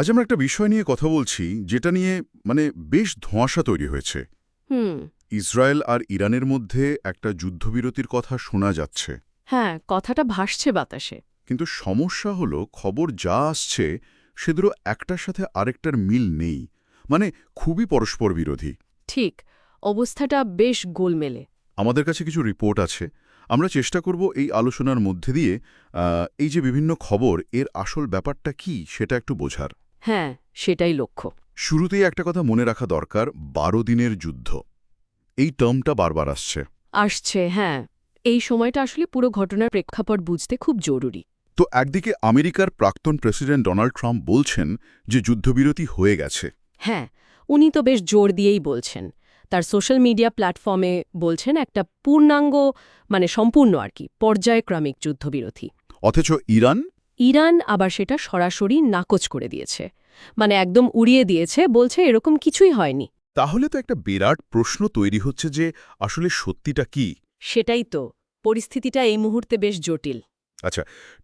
আজ আমরা একটা বিষয় নিয়ে কথা বলছি যেটা নিয়ে মানে বেশ ধোঁয়াশা তৈরি হয়েছে। হুম। ইসরায়েল আর ইরানের মধ্যে একটা যুদ্ধবিরতির কথা শোনা যাচ্ছে। হ্যাঁ কথাটা ভাসছে বাতাসে। কিন্তু সমস্যা হলো খবর যা আসছে সেগুলো একটার সাথে আরেকটার মিল নেই। মানে খুবই পরস্পর বিরোধী। ঠিক অবস্থাটা বেশ গোলমেলে। আমাদের কাছে কিছু রিপোর্ট আছে। আমরা চেষ্টা করব এই আলোচনার মধ্যে দিয়ে এই যে বিভিন্ন খবর এর আসল ব্যাপারটা কি সেটা একটু বোঝার। হ্যাঁ সেটাই লক্ষ্য। শুরুতেই একটা কথা মনে রাখা দরকার বারো দিনের যুদ্ধ। এই টার্মটা বারবার আসছে। আসছে হ্যাঁ। এই সময়টা আসলে পুরো ঘটনার প্রেক্ষাপট বুঝতে খুব জরুরি। তো একদিকে আমেরিকার প্রাক্তন প্রেসিডেন্ট ডোনাল্ড ট্রাম্প বলছেন যে যুদ্ধবিরতি হয়ে গেছে। হ্যাঁ উনি তো বেশ জোর দিয়েই বলছেন। তার সোশ্যাল মিডিয়া প্ল্যাটফর্মে বলছেন একটা পূর্ণাঙ্গ মানে সম্পূর্ণ আর কি পর্যায়ক্রমিক যুদ্ধবিরতি। অথচ ইরান ইরান আবার সেটা সরাসরি নাকচ করে দিয়েছে। মানে একদম উড়িয়ে দিয়েছে বলছে এরকম কিছুই হয়নি। তাহলে তো একটা বিরাট প্রশ্ন তৈরি হচ্ছে যে আসলে সত্যিটা কি? সেটাই তো। পরিস্থিতিটা এই মুহূর্তে বেশ জটিল। আচ্ছা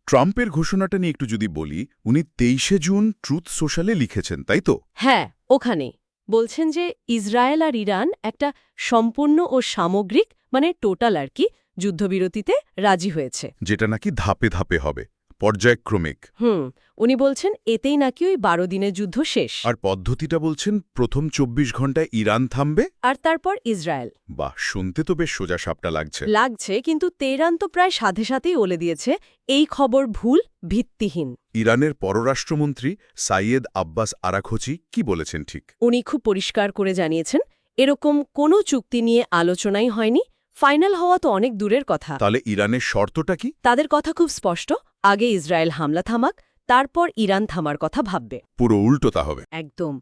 ট্রাম্পের ঘোষণাটা নিয়ে একটু যদি বলি উনি তেইশে জুন ট্রুথ সোশ্যালে লিখেছেন তাই তো? হ্যাঁ ওখানে। বলছেন যে ইসরায়েল আর ইরান একটা সম্পূর্ণ ও সামগ্রিক মানে টোটাল আর কি যুদ্ধবিরতিতে রাজি হয়েছে। যেটা নাকি ধাপে ধাপে হবে। পর্যায়ক্রমিক। হুম উনি বলছেন এতেই নাকি ওই বারো দিনের যুদ্ধ শেষ। আর পদ্ধতিটা বলছেন প্রথম চব্বিশ ঘন্টায় ইরান থামবে? আর তারপর ইসরায়েল। বাহ শুনতে তো বেশ সোজা সাপটা লাগছে। লাগছে কিন্তু তেহরান তো প্রায় সাথে সাথেই বলে দিয়েছে। এই খবর ভুল ভিত্তিহীন। ইরানের পররাষ্ট্রমন্ত্রী সাইয়েদ আব্বাস আরাখোচি কি বলেছেন ঠিক? উনি খুব পরিষ্কার করে জানিয়েছেন এরকম কোনো চুক্তি নিয়ে আলোচনাই হয়নি। ফাইনাল হওয়া তো অনেক দূরের কথা। তাহলে ইরানের শর্তটা কি? তাদের কথা খুব স্পষ্ট। আগে ইসরায়েল হামলা থামাক তারপর ইরান থামার কথা ভাববে। পুরো উল্টো তা হবে। একদম।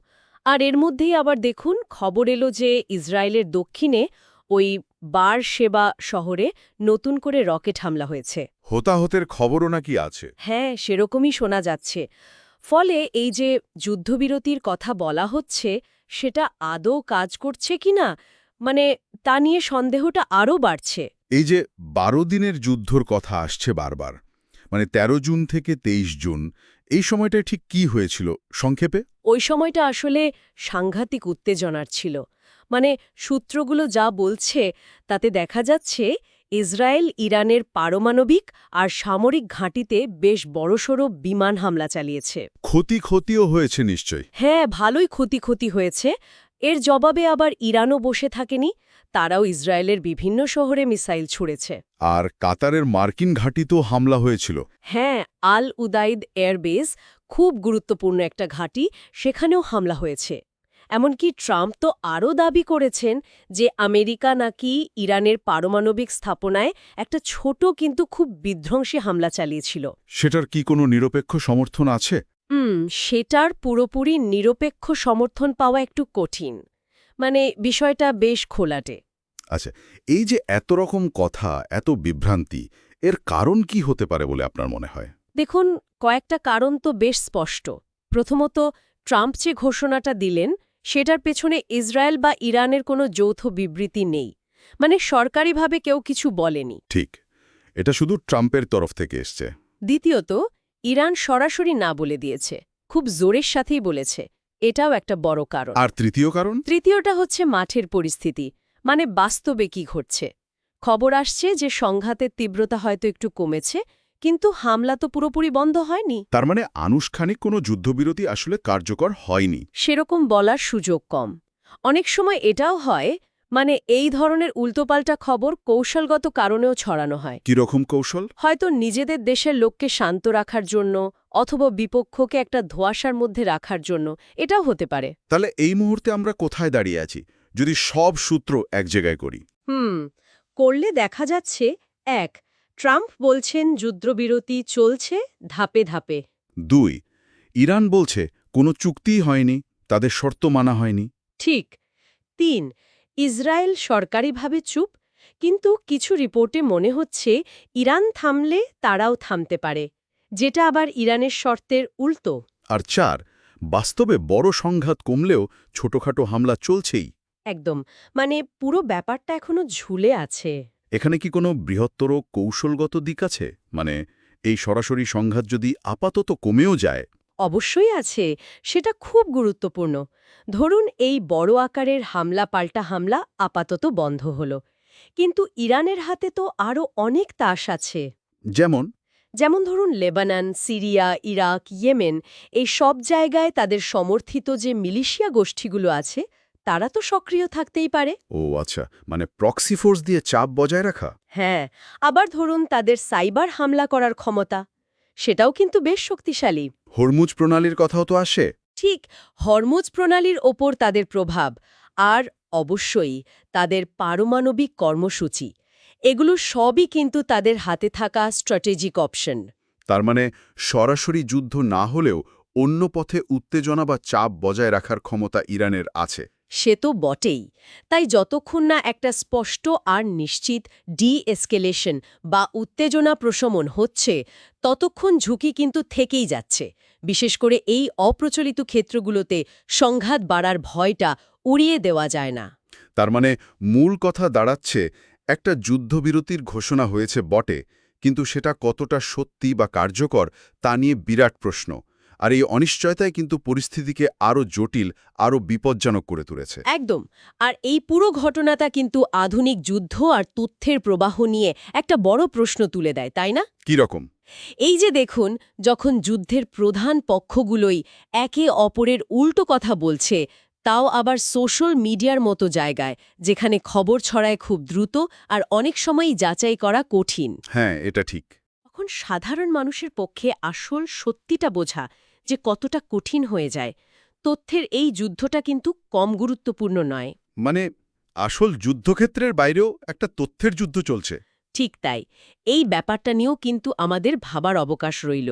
আর এর মধ্যেই আবার দেখুন খবর এলো যে ইসরায়েলের দক্ষিণে ওই বার সেবা শহরে নতুন করে রকেট হামলা হয়েছে। হতাহতের খবরও নাকি আছে? হ্যাঁ সেরকমই শোনা যাচ্ছে। ফলে এই যে যুদ্ধবিরতির কথা বলা হচ্ছে সেটা আদৌ কাজ করছে কিনা মানে তা নিয়ে সন্দেহটা আরও বাড়ছে। এই যে বারো দিনের যুদ্ধর কথা আসছে বারবার মানে ১৩ জুন থেকে ২৩ জুন এই সময়টায় ঠিক কি হয়েছিল? সংক্ষেপে? ওই সময়টা আসলে সাংঘাতিক উত্তেজনার ছিল। মানে সূত্রগুলো যা বলছে তাতে দেখা যাচ্ছে ইসরায়েল ইরানের পারমাণবিক আর সামরিক ঘাঁটিতে বেশ বড়সড় বিমান হামলা চালিয়েছে। ক্ষতি ক্ষতিও হয়েছে নিশ্চয় হ্যাঁ ভালোই ক্ষতি ক্ষতি হয়েছে। এর জবাবে আবার ইরানও বসে থাকেনি তারাও ইসরায়েলের বিভিন্ন শহরে মিসাইল ছুড়েছে। আর কাতারের মার্কিন ঘাঁটিতেও হামলা হয়েছিল। হ্যাঁ আল উদাইদ এয়ারবেস খুব গুরুত্বপূর্ণ একটা ঘাঁটি সেখানেও হামলা হয়েছে। এমনকি ট্রাম্প তো আরও দাবি করেছেন যে আমেরিকা নাকি ইরানের পারমাণবিক স্থাপনায় একটা ছোট কিন্তু খুব বিধ্বংসী হামলা চালিয়েছিল। সেটার কি কোনো নিরপেক্ষ সমর্থন আছে? হুম সেটার পুরোপুরি নিরপেক্ষ সমর্থন পাওয়া একটু কঠিন। মানে বিষয়টা বেশ খোলাটে। আচ্ছা এই যে এত রকম কথা এত বিভ্রান্তি এর কারণ কি হতে পারে বলে আপনার মনে হয়? দেখুন কয়েকটা কারণ তো বেশ স্পষ্ট। প্রথমত ট্রাম্প যে ঘোষণাটা দিলেন সেটার পেছনে ইসরায়েল বা ইরানের কোনো যৌথ বিবৃতি নেই। মানে সরকারিভাবে কেউ কিছু বলেনি। ঠিক। এটা শুধু ট্রাম্পের তরফ থেকে এসছে। দ্বিতীয়ত ইরান সরাসরি না বলে দিয়েছে খুব জোরের সাথেই বলেছে। এটাও একটা বড় কারণ। আর তৃতীয় কারণ? তৃতীয়টা হচ্ছে মাঠের পরিস্থিতি মানে বাস্তবে কি ঘটছে। খবর আসছে যে সংঘাতের তীব্রতা হয়তো একটু কমেছে কিন্তু হামলা তো পুরোপুরি বন্ধ হয়নি। তার মানে আনুষ্ঠানিক কোনো যুদ্ধবিরতি আসলে কার্যকর হয়নি। সেরকম বলার সুযোগ কম। অনেক সময় এটাও হয় মানে এই ধরনের উল্টোপাল্টা খবর কৌশলগত কারণেও ছড়ানো হয়। কীরকম কৌশল? হয়তো নিজেদের দেশের লোককে শান্ত রাখার জন্য অথবা বিপক্ষকে একটা ধোয়াশার মধ্যে রাখার জন্য এটাও হতে পারে। তাহলে এই মুহূর্তে আমরা কোথায় দাঁড়িয়ে আছি? যদি সব সূত্র এক জায়গায় করি। হুম করলে দেখা যাচ্ছে এক ট্রাম্প বলছেন যুদ্ধবিরতি চলছে ধাপে ধাপে। দুই ইরান বলছে কোনো চুক্তিই হয়নি তাদের শর্ত মানা হয়নি। ঠিক। তিন ইসরায়েল সরকারিভাবে চুপ কিন্তু কিছু রিপোর্টে মনে হচ্ছে ইরান থামলে তারাও থামতে পারে যেটা আবার ইরানের শর্তের উল্টো। আর চার বাস্তবে বড় সংঘাত কমলেও ছোটখাটো হামলা চলছেই। একদম মানে পুরো ব্যাপারটা এখনও ঝুলে আছে। এখানে কি কোনো বৃহত্তর কৌশলগত দিক আছে? মানে এই সরাসরি সংঘাত যদি আপাতত কমেও যায় অবশ্যই আছে সেটা খুব গুরুত্বপূর্ণ। ধরুন এই বড় আকারের হামলা পাল্টা হামলা আপাতত বন্ধ হল। কিন্তু ইরানের হাতে তো আরও অনেক তাস আছে। যেমন? যেমন ধরুন লেবানন সিরিয়া ইরাক ইয়েমেন এই সব জায়গায় তাদের সমর্থিত যে মিলিশিয়া গোষ্ঠীগুলো আছে তারা তো সক্রিয় থাকতেই পারে। ও আচ্ছা মানে প্রক্সি ফোর্স দিয়ে চাপ বজায় রাখা? হ্যাঁ আবার ধরুন তাদের সাইবার হামলা করার ক্ষমতা। সেটাও কিন্তু বেশ শক্তিশালী। হরমুজ প্রণালীর কথাও তো আসে। ঠিক হরমুজ প্রণালীর ওপর তাদের প্রভাব আর অবশ্যই তাদের পারমাণবিক কর্মসূচি। এগুলো সবই কিন্তু তাদের হাতে থাকা স্ট্র্যাটেজিক অপশন তার মানে সরাসরি যুদ্ধ না হলেও অন্য পথে উত্তেজনা বা চাপ বজায় রাখার ক্ষমতা ইরানের আছে। সে তো বটেই। তাই যতক্ষণ না একটা স্পষ্ট আর নিশ্চিত ডি এসকেলেশন বা উত্তেজনা প্রশমন হচ্ছে, ততক্ষণ ঝুঁকি কিন্তু থেকেই যাচ্ছে। বিশেষ করে এই অপ্রচলিত ক্ষেত্রগুলোতে সংঘাত বাড়ার ভয়টা উড়িয়ে দেওয়া যায় না। তার মানে মূল কথা দাঁড়াচ্ছে, একটা যুদ্ধবিরতির ঘোষণা হয়েছে বটে, কিন্তু সেটা কতটা সত্যি বা কার্যকর তা নিয়ে বিরাট প্রশ্ন। আর এই অনিশ্চয়তায় কিন্তু পরিস্থিতিকে আরও জটিল আরও বিপজ্জনক করে তুলেছে। একদম। আর এই পুরো ঘটনাটা কিন্তু আধুনিক যুদ্ধ আর তথ্যের প্রবাহ নিয়ে একটা বড় প্রশ্ন তুলে দেয় তাই না? কি রকম? এই যে দেখুন যখন যুদ্ধের প্রধান পক্ষগুলোই একে অপরের উল্টো কথা বলছে তাও আবার সোশ্যাল মিডিয়ার মতো জায়গায় যেখানে খবর ছড়ায় খুব দ্রুত আর অনেক সময়ই যাচাই করা কঠিন। হ্যাঁ এটা ঠিক। তখন সাধারণ মানুষের পক্ষে আসল সত্যিটা বোঝা যে কতটা কঠিন হয়ে যায় তথ্যের এই যুদ্ধটা কিন্তু কম গুরুত্বপূর্ণ নয়। মানে আসল যুদ্ধক্ষেত্রের বাইরেও একটা তথ্যের যুদ্ধ চলছে। ঠিক তাই। এই ব্যাপারটা নিয়েও কিন্তু আমাদের ভাবার অবকাশ রইল।